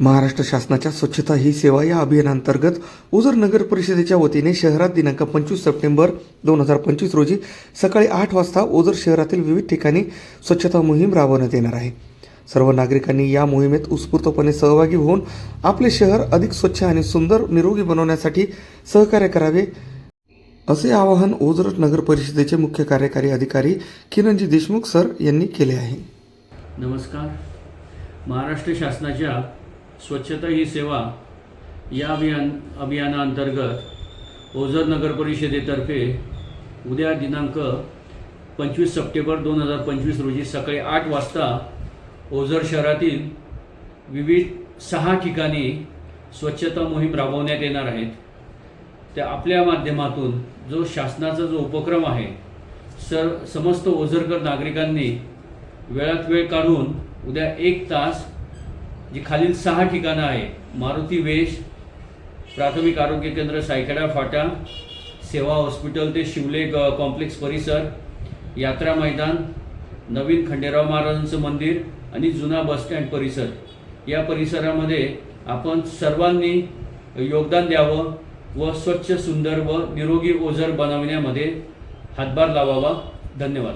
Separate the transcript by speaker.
Speaker 1: महाराष्ट्र शासनाच्या स्वच्छता ही सेवा या अभियानांतर्गत ओझर नगर परिषदेच्या वतीने शहरात दिनांक पंचवीस सप्टेंबर दोन हजार पंचवीस रोजी सकाळी आठ वाजता ओझर शहरातील विविध ठिकाणी स्वच्छता मोहीम राबवण्यात येणार आहे. सर्व नागरिकांनी या मोहिमेत उत्स्फूर्तपणे सहभागी होऊन आपले शहर अधिक स्वच्छ आणि सुंदर निरोगी बनवण्यासाठी सहकार्य करावे असे आवाहन ओझर नगर परिषदेचे मुख्य कार्यकारी अधिकारी किरणजी देशमुख सर यांनी केले आहे.
Speaker 2: नमस्कार. महाराष्ट्र शासनाच्या स्वच्छता ही सेवा या अभियान अभियानाअंतर्गत ओझर नगर परिषदेतर्फे उद्या दिनांक पंचवीस सप्टेंबर दोन हजार पंचवीस रोजी सकाळी आठ वाजता ओझर शहरातील विविध सहा ठिकाणी स्वच्छता मोहीम राबवण्यात येणार आहेत. त्या आपल्या माध्यमातून जो शासनाचा जो उपक्रम आहे सर समस्त ओझरकर नागरिकांनी वेळात वेळ काढून उद्या एक तास जी खालील सहा ठिकाणं आहे. मारुती वेश प्राथमिक आरोग्य केंद्र सायखेडा फाटा सेवा हॉस्पिटल ते शिवले कॉम्प्लेक्स परिसर यात्रा मैदान नवीन खंडेराव महाराजांचं मंदिर आणि जुना बसस्टँड परिसर. या परिसरामध्ये आपण सर्वांनी योगदान द्यावं व स्वच्छ सुंदर व निरोगी ओझर बनवण्यामध्ये हातभार लावावा. धन्यवाद.